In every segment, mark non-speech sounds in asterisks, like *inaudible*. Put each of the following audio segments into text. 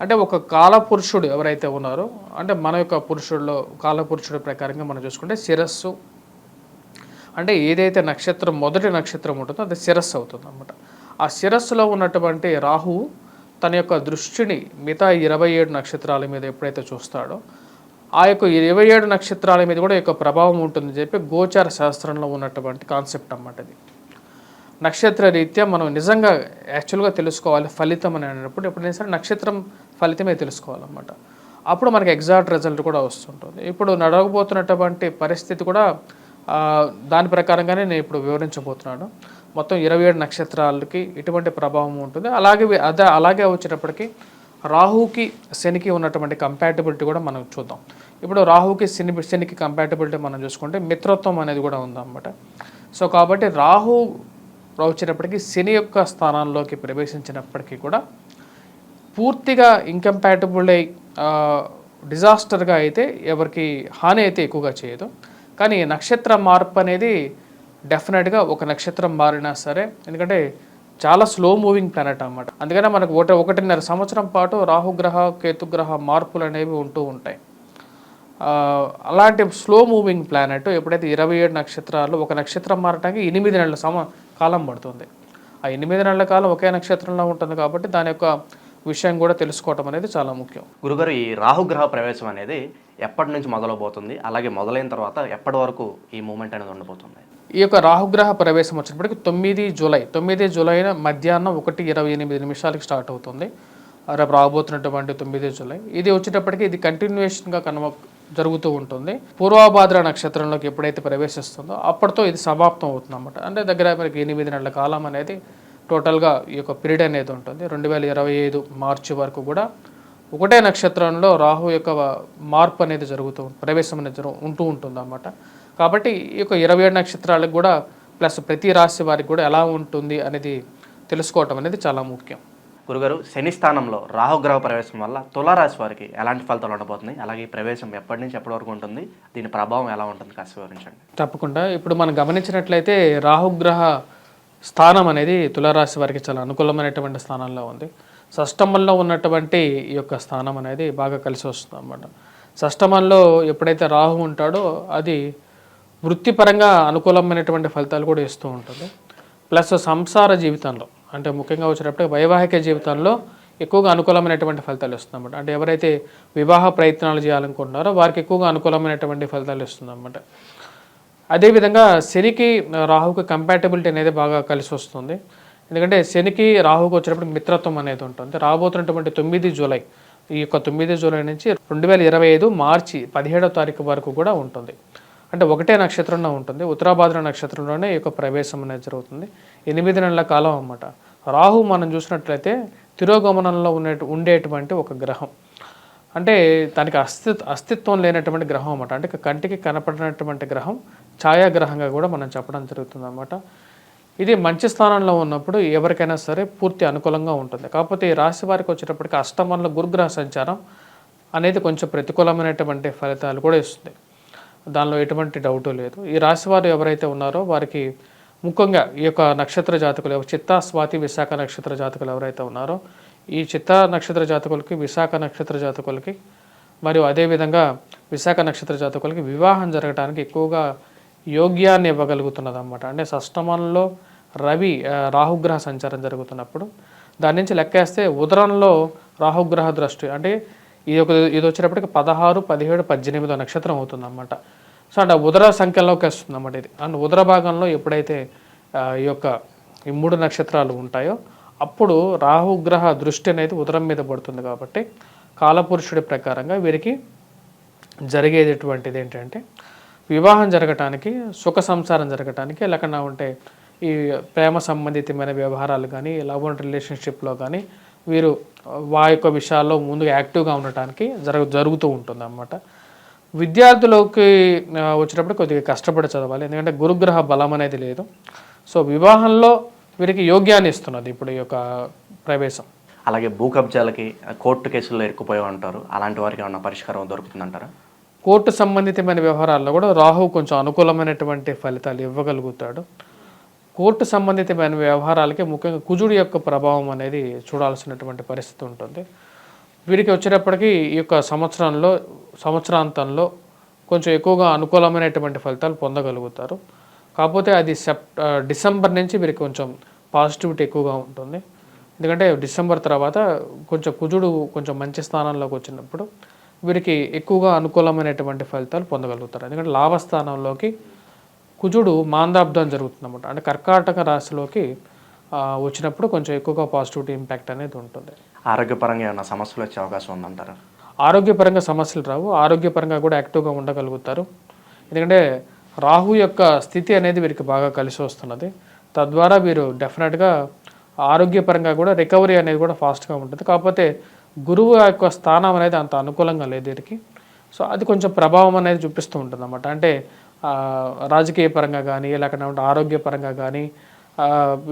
అంటే ఒక కాలపురుషుడు ఎవరైతే ఉన్నారో అంటే మన యొక్క పురుషుల్లో కాలపురుషుడు ప్రకారంగా మనం చూసుకుంటే శిరస్సు. అంటే ఏదైతే నక్షత్రం మొదటి నక్షత్రం ఉంటుందో అది శిరస్సు అవుతుంది అనమాట ఆ శిరస్సులో ఉన్నటువంటి రాహువు తన యొక్క దృష్టిని మిగతా ఇరవై ఏడు నక్షత్రాల మీద ఎప్పుడైతే చూస్తాడో ఆ యొక్క ఇరవై ఏడు నక్షత్రాల మీద కూడా యొక్క ప్రభావం ఉంటుందని చెప్పి గోచార శాస్త్రంలో ఉన్నటువంటి కాన్సెప్ట్ అన్నమాట ఇది నక్షత్ర రీత్యా మనం నిజంగా యాక్చువల్గా తెలుసుకోవాలి ఫలితం అని అన్నప్పుడు ఎప్పుడైనా సరే నక్షత్రం ఫలితమే తెలుసుకోవాలన్నమాట. అప్పుడు మనకి ఎగ్జాక్ట్ రిజల్ట్ కూడా వస్తుంటుంది. ఇప్పుడు నడవబోతున్నటువంటి పరిస్థితి కూడా దాని ప్రకారంగానే నేను ఇప్పుడు వివరించబోతున్నాను. మొత్తం ఇరవై ఏడు నక్షత్రాలకి ఎటువంటి ప్రభావం ఉంటుంది. అలాగే అదే అలాగే వచ్చేటప్పటికి రాహుకి శనికి ఉన్నటువంటి కంపాటబిలిటీ కూడా మనం చూద్దాం. ఇప్పుడు రాహుకి శని శనికి కంపాటబిలిటీ మనం చూసుకుంటే మిత్రత్వం అనేది కూడా ఉందన్నమాట. సో కాబట్టి రాహు వచ్చేటప్పటికి శని యొక్క స్థానంలోకి ప్రవేశించినప్పటికీ కూడా పూర్తిగా ఇంకంపాటబుల్ అయి డిజాస్టర్గా అయితే ఎవరికి హాని అయితే ఎక్కువగా చేయదు. కానీ నక్షత్ర మార్పు అనేది డెఫినెట్గా ఒక నక్షత్రం మారినా సరే ఎందుకంటే చాలా స్లో మూవింగ్ ప్లానెట్ అనమాట అందుకనే మనకు ఒకటి ఒకటిన్నర సంవత్సరం పాటు రాహుగ్రహ కేతుగ్రహ మార్పులు అనేవి ఉంటూ ఉంటాయి. అలాంటి స్లో మూవింగ్ ప్లానెట్ ఎప్పుడైతే ఇరవై ఏడు నక్షత్రాలు ఒక నక్షత్రం మారటానికి ఎనిమిది నెలల సమ కాలం పడుతుంది. ఆ ఎనిమిది నెలల కాలం ఒకే నక్షత్రంలో ఉంటుంది కాబట్టి దాని యొక్క విషయం కూడా తెలుసుకోవటం అనేది చాలా ముఖ్యం. గురుగారు ఈ రాహుగ్రహ ప్రవేశం అనేది ఎప్పటి నుంచి మొదలవబోతుంది? అలాగే మొదలైన తర్వాత ఎప్పటి వరకు ఈ మూమెంట్ అనేది ఉండబోతుంది? ఈ యొక్క రాహుగ్రహ ప్రవేశం వచ్చినప్పటికి తొమ్మిది జూలై తొమ్మిది జూలై మధ్యాహ్నం ఒకటి ఇరవై ఎనిమిది నిమిషాలకి స్టార్ట్ అవుతుంది. రేపు రాబోతున్నటువంటి తొమ్మిది జూలై. ఇది వచ్చేటప్పటికి ఇది కంటిన్యూషన్గా కనుమ జరుగుతూ ఉంటుంది. పూర్వభాద్ర నక్షత్రంలోకి ఎప్పుడైతే ప్రవేశిస్తుందో అప్పటితో ఇది సమాప్తం అవుతుంది అన్నమాట అంటే దగ్గర మనకి ఎనిమిది నెలల కాలం అనేది టోటల్గా ఈ యొక్క పీరియడ్ అనేది ఉంటుంది. రెండు వేల ఇరవై ఐదు మార్చి వరకు కూడా ఒకటే నక్షత్రంలో రాహు యొక్క మార్పు అనేది జరుగుతూ ప్రవేశం అనేది ఉంటూ ఉంటుంది అన్నమాట కాబట్టి ఈ యొక్క ఇరవై ఏడు నక్షత్రాలకు కూడా ప్లస్ ప్రతి రాశి వారికి కూడా ఎలా ఉంటుంది అనేది తెలుసుకోవటం అనేది చాలా ముఖ్యం. గురుగారు శని స్థానంలో రాహుగ్రహ ప్రవేశం వల్ల తులారాశి వారికి ఎలాంటి ఫలితాలు ఉండబోతున్నాయి? అలాగే ఈ ప్రవేశం ఎప్పటి నుంచి ఎప్పటి వరకు ఉంటుంది? దీని ప్రభావం ఎలా ఉంటుంది? కాస్త వివరించండి. తప్పకుండా. ఇప్పుడు మనం గమనించినట్లయితే రాహుగ్రహ స్థానం అనేది తులారాశి వారికి చాలా అనుకూలమైనటువంటి స్థానంలో ఉంది. షష్టమంలో ఉన్నటువంటి ఈ యొక్క స్థానం అనేది బాగా కలిసి వస్తుంది అన్నమాట షష్టమంలో ఎప్పుడైతే రాహు ఉంటాడో అది వృత్తిపరంగా అనుకూలమైనటువంటి ఫలితాలు కూడా ఇస్తూ ఉంటుంది. ప్లస్ సంసార జీవితంలో అంటే ముఖ్యంగా వచ్చేటప్పుడు వైవాహిక జీవితంలో ఎక్కువగా అనుకూలమైనటువంటి ఫలితాలు ఇస్తుందన్నమాట. అంటే ఎవరైతే వివాహ ప్రయత్నాలు చేయాలనుకుంటున్నారో వారికి ఎక్కువగా అనుకూలమైనటువంటి ఫలితాలు ఇస్తుంది అన్నమాట అదేవిధంగా శనికి రాహుకి కంపాటబిలిటీ అనేది బాగా కలిసి వస్తుంది. ఎందుకంటే శనికి రాహుకి వచ్చినప్పుడు మిత్రత్వం అనేది ఉంటుంది. రాబోతున్నటువంటి తొమ్మిది జూలై ఈ యొక్క తొమ్మిది జూలై నుంచి రెండు వేల ఇరవై ఐదు మార్చి పదిహేడో తారీఖు వరకు కూడా ఉంటుంది. అంటే ఒకటే నక్షత్రంలో ఉంటుంది. ఉత్తరాభాద్ర నక్షత్రంలోనే ఈ యొక్క ప్రవేశం అనేది జరుగుతుంది. ఎనిమిది నెలల కాలం అన్నమాట. రాహు మనం చూసినట్లయితే తిరోగమనంలో ఉండే ఉండేటువంటి ఒక గ్రహం. అంటే దానికి అస్తిత్వ అస్తిత్వం లేనటువంటి గ్రహం అన్నమాట. అంటే కంటికి కనపడినటువంటి గ్రహం ఛాయాగ్రహంగా కూడా మనం చెప్పడం జరుగుతుంది అన్నమాట ఇది మంచి స్థానంలో ఉన్నప్పుడు ఎవరికైనా సరే పూర్తి అనుకూలంగా ఉంటుంది. కాకపోతే ఈ రాశి వారికి వచ్చేటప్పటికి అష్టమంలో గురుగ్రహ సంచారం అనేది కొంచెం ప్రతికూలమైనటువంటి ఫలితాలు కూడా ఇస్తుంది. దానిలో ఎటువంటి డౌటు లేదు. ఈ రాశి వారు ఎవరైతే ఉన్నారో వారికి ముఖ్యంగా ఈ యొక్క నక్షత్ర జాతకులు చిత్తా స్వాతి విశాఖ నక్షత్ర జాతకులు ఎవరైతే ఉన్నారో ఈ చిత్త నక్షత్ర జాతకులకి విశాఖ నక్షత్ర జాతకులకి మరియు అదేవిధంగా విశాఖ నక్షత్ర జాతకులకి వివాహం జరగడానికి ఎక్కువగా యోగ్యాన్ని ఇవ్వగలుగుతున్నది అనమాట అంటే షష్టమంలో రవి రాహుగ్రహ సంచారం జరుగుతున్నప్పుడు దాని నుంచి లెక్కేస్తే ఉదరంలో రాహుగ్రహ దృష్టి అంటే ఇది ఒక ఇది వచ్చేటప్పటికి పదహారు పదిహేడు పద్దెనిమిదో నక్షత్రం అవుతుందన్నమాట. సో అంటే ఉదర సంఖ్యలోకి వస్తుంది అన్నమాట ఇది. అండ్ ఉదర భాగంలో ఎప్పుడైతే ఈ యొక్క ఈ మూడు నక్షత్రాలు ఉంటాయో అప్పుడు రాహుగ్రహ దృష్టి అనేది ఉదరం మీద పడుతుంది కాబట్టి కాలపురుషుడి ప్రకారంగా వీరికి జరిగేటటువంటిది ఏంటంటే వివాహం జరగటానికి సుఖ సంసారం జరగటానికి లేకుండా ఉంటే ఈ ప్రేమ సంబంధితమైన వ్యవహారాలు కానీ లవ్ అండ్ రిలేషన్షిప్లో కానీ వీరు వా యొక్క విషయాల్లో ముందుగా యాక్టివ్గా ఉండటానికి జరగ జరుగుతూ ఉంటుంది అన్నమాట విద్యార్థులకి వచ్చినప్పుడు కొద్దిగా కష్టపడి చదవాలి. ఎందుకంటే గురుగ్రహ బలం అనేది లేదు. సో వివాహంలో వీరికి యోగ్యాన్ని ఇస్తున్నది ఇప్పుడు ఈ యొక్క ప్రవేశం. అలాగే భూ కబ్జాలకి కోర్టు కేసుల్లో ఇరుక్కుపోయి ఉంటారు అలాంటి వారికి ఏమన్నా పరిష్కారం దొరుకుతుందంటారా? కోర్టు సంబంధితమైన వ్యవహారాల్లో కూడా రాహు కొంచెం అనుకూలమైనటువంటి ఫలితాలు ఇవ్వగలుగుతాడు. కోర్టు సంబంధితమైన వ్యవహారాలకి ముఖ్యంగా కుజుడి యొక్క ప్రభావం అనేది చూడాల్సినటువంటి పరిస్థితి ఉంటుంది. వీరికి వచ్చేటప్పటికి ఈ యొక్క సంవత్సరంలో సంవత్సరాంతంలో కొంచెం ఎక్కువగా అనుకూలమైనటువంటి ఫలితాలు పొందగలుగుతారు. కాకపోతే అది సెప్ డిసెంబర్ నుంచి వీరికి కొంచెం పాజిటివిటీ ఎక్కువగా ఉంటుంది. ఎందుకంటే డిసెంబర్ తర్వాత కొంచెం కుజుడు కొంచెం మంచి స్థానంలోకి వచ్చినప్పుడు వీరికి ఎక్కువగా అనుకూలమైనటువంటి ఫలితాలు పొందగలుగుతారు. ఎందుకంటే లాభస్థానంలోకి కుజుడు మాందాబ్దం జరుగుతుందన్నమాట. అంటే కర్కాటక రాశిలోకి వచ్చినప్పుడు కొంచెం ఎక్కువగా పాజిటివిటీ ఇంపాక్ట్ అనేది ఉంటుంది. ఆరోగ్యపరంగా ఏమైనా సమస్యలు వచ్చే అవకాశం ఉందంటారా? ఆరోగ్యపరంగా సమస్యలు రావు. ఆరోగ్యపరంగా కూడా యాక్టివ్గా ఉండగలుగుతారు. ఎందుకంటే రాహు యొక్క స్థితి అనేది వీరికి బాగా కలిసి వస్తున్నది. తద్వారా వీరు డెఫినెట్గా ఆరోగ్యపరంగా కూడా రికవరీ అనేది కూడా ఫాస్ట్గా ఉంటుంది. కాకపోతే గురువు యొక్క స్థానం అనేది అంత అనుకూలంగా లేదు వీరికి. సో అది కొంచెం ప్రభావం అనేది చూపిస్తూ ఉంటుంది అన్నమాట అంటే రాజకీయ పరంగా కానీ లేకపోతే ఆరోగ్యపరంగా కానీ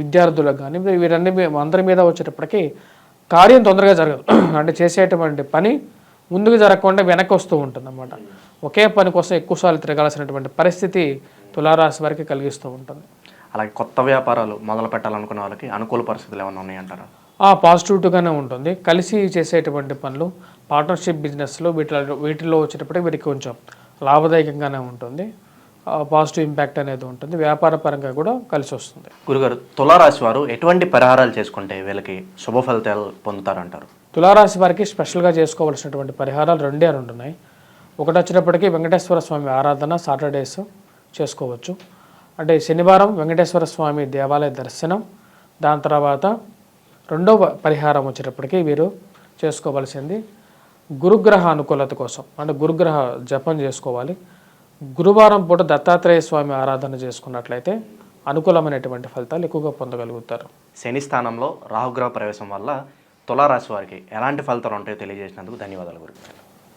విద్యార్థులకు కానీ వీరన్నీ అందరి మీద వచ్చేటప్పటికీ కార్యం తొందరగా జరగదు. *clears throat* అంటే చేసేటువంటి పని ముందుకు జరగకుండా వెనక్కి వస్తూ ఉంటుంది అన్నమాట ఒకే పని కోసం ఎక్కువసార్లు తిరగాల్సినటువంటి పరిస్థితి తులారాశి వారికి కలిగిస్తూ ఉంటుంది. అలాగే కొత్త వ్యాపారాలు మొదలు పెట్టాలనుకున్న వాళ్ళకి అనుకూల పరిస్థితులు ఏమైనా ఉన్నాయంటారా? ఆ పాజిటివిటీగానే ఉంటుంది. కలిసి చేసేటువంటి పనులు పార్ట్నర్షిప్ బిజినెస్లో వీటిలో వీటిలో వచ్చేటప్పటికి వీరికి కొంచెం లాభదాయకంగానే ఉంటుంది. పాజిటివ్ ఇంపాక్ట్ అనేది ఉంటుంది. వ్యాపార పరంగా కూడా కలిసి వస్తుంది. గురుగారు తులారాశి వారు ఎటువంటి పరిహారాలు చేసుకుంటే వీళ్ళకి శుభ ఫలితాలు పొందుతారంటారు? తులారాశి వారికి స్పెషల్గా చేసుకోవాల్సినటువంటి పరిహారాలు రెండే రెండు ఉన్నాయి ఒకటి వచ్చినప్పటికీ వెంకటేశ్వర స్వామి ఆరాధన సాటర్డేస్ చేసుకోవచ్చు. అంటే శనివారం వెంకటేశ్వర స్వామి దేవాలయ దర్శనం దాని తర్వాత రెండవ పరిహారం వచ్చేటప్పటికీ వీరు చేసుకోవాల్సింది గురుగ్రహ అనుకూలత కోసం. అంటే గురుగ్రహ జపం చేసుకోవాలి. గురువారం పూట దత్తాత్రేయ స్వామి ఆరాధన చేసుకున్నట్లయితే అనుకూలమైనటువంటి ఫలితాలు ఎక్కువగా పొందగలుగుతారు. శని స్థానంలో రాహుగ్రహ ప్రవేశం వల్ల తులారాశి వారికి ఎలాంటి ఫలితాలు ఉంటాయో తెలియజేసినందుకు ధన్యవాదాలు గురుగారు.